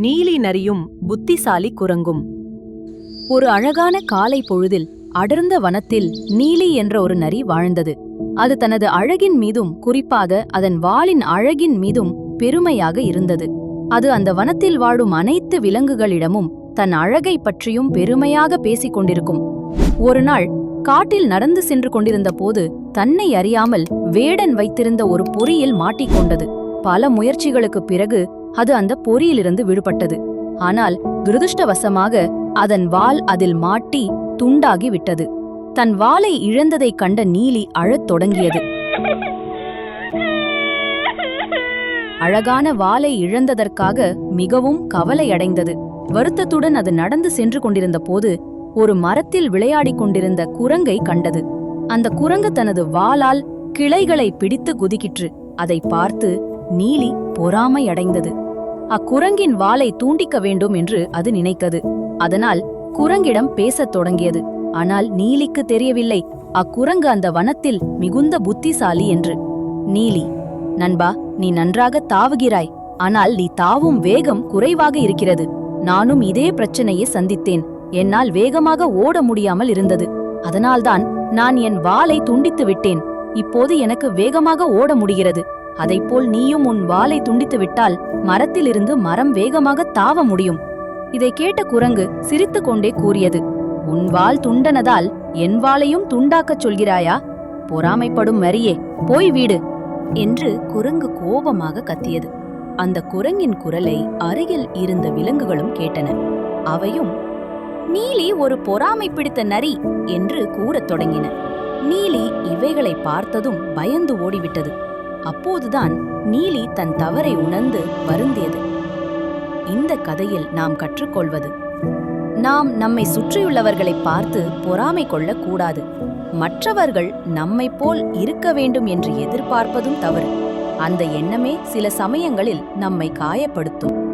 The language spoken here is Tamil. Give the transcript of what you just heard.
நீலி நரியும் புத்திசாலி குரங்கும். ஒரு அழகான காலை பொழுதில் அடர்ந்த வனத்தில் நீலி என்ற ஒரு நரி வாழ்ந்தது. அது தனது அழகின் மீதும் குறிப்பாக அதன் வாளின் அழகின் மீதும் பெருமையாக இருந்தது. அது அந்த வனத்தில் வாழும் அனைத்து விலங்குகளிடமும் தன் அழகை பற்றியும் பெருமையாக பேசிக் கொண்டிருக்கும். ஒரு நாள் காட்டில் நடந்து சென்று கொண்டிருந்த போது தன்னை அறியாமல் வேடன் வைத்திருந்த ஒரு பொறியில் மாட்டிக்கொண்டது பல முயற்சிகளுக்குப் பிறகு அது அந்த பொறியிலிருந்து விடுபட்டது. ஆனால் துரதிருஷ்டவசமாக அதன் வால் அதில் மாட்டி துண்டாகி விட்டது. தன் வாளை இழந்ததைக் கண்ட நீலி அழத் தொடங்கியது. அழகான வாளை இழந்ததற்காக மிகவும் கவலையடைந்தது. வருத்தத்துடன் அது நடந்து சென்று கொண்டிருந்த போது ஒரு மரத்தில் விளையாடிக் கொண்டிருந்த குரங்கை கண்டது. அந்த குரங்கு தனது வாளால் கிளைகளை பிடித்து குதிக்கிற்று. அதை பார்த்து நீலி பொறாமை அடைந்தது அக்குரங்கின் வாளை தூண்டிக்க வேண்டும் என்று அது நினைத்தது. அதனால் குரங்கிடம் பேசத் தொடங்கியது. ஆனால் நீலிக்கு தெரியவில்லை. அக்குரங்கு அந்த வனத்தில் மிகுந்த புத்திசாலி என்று. நீலி நண்பா நீ நன்றாக தாவுகிறாய். ஆனால் நீ தாவும் வேகம் குறைவாக இருக்கிறது. நானும் இதே பிரச்சனையை சந்தித்தேன். என்னால் வேகமாக ஓட முடியாமல் இருந்தது. அதனால்தான் நான் என் வாளை துண்டித்து விட்டேன். இப்போது எனக்கு வேகமாக ஓட முடிகிறது. அதைப்போல் நீயும் உன் வாளை துண்டித்து விட்டால் மரத்திலிருந்து மரம் வேகமாக தாவ முடியும். இதை கேட்ட குரங்கு சிரித்துக்கொண்டே கூறியது உன் வாள் துண்டனதால் என் வாளையும் துண்டாக்கச் சொல்கிறாயா? பொறாமைப்படும் மரியே போய் வீடு என்று குரங்கு கோபமாக கத்தியது. அந்த குரங்கின் குரலை அருகில் இருந்த விலங்குகளும் கேட்டன. அவையும் நீலி ஒரு பொறாமை பிடித்த நரி என்று கூறத் தொடங்கின. நீலி இவைகளை பார்த்ததும் பயந்து ஓடிவிட்டது. அப்போதுதான் நீலி தன் தவறை உணர்ந்து வருந்தியது. இந்த கதையில் நாம் கற்றுக்கொள்வது நாம் நம்மை சுற்றியுள்ளவர்களை பார்த்து பொறாமை கொள்ளக்கூடாது. மற்றவர்கள் நம்மைப் போல் இருக்க வேண்டும் என்று எதிர்பார்ப்பதும் தவறு. அந்த எண்ணமே சில சமயங்களில் நம்மை காயப்படுத்தும்.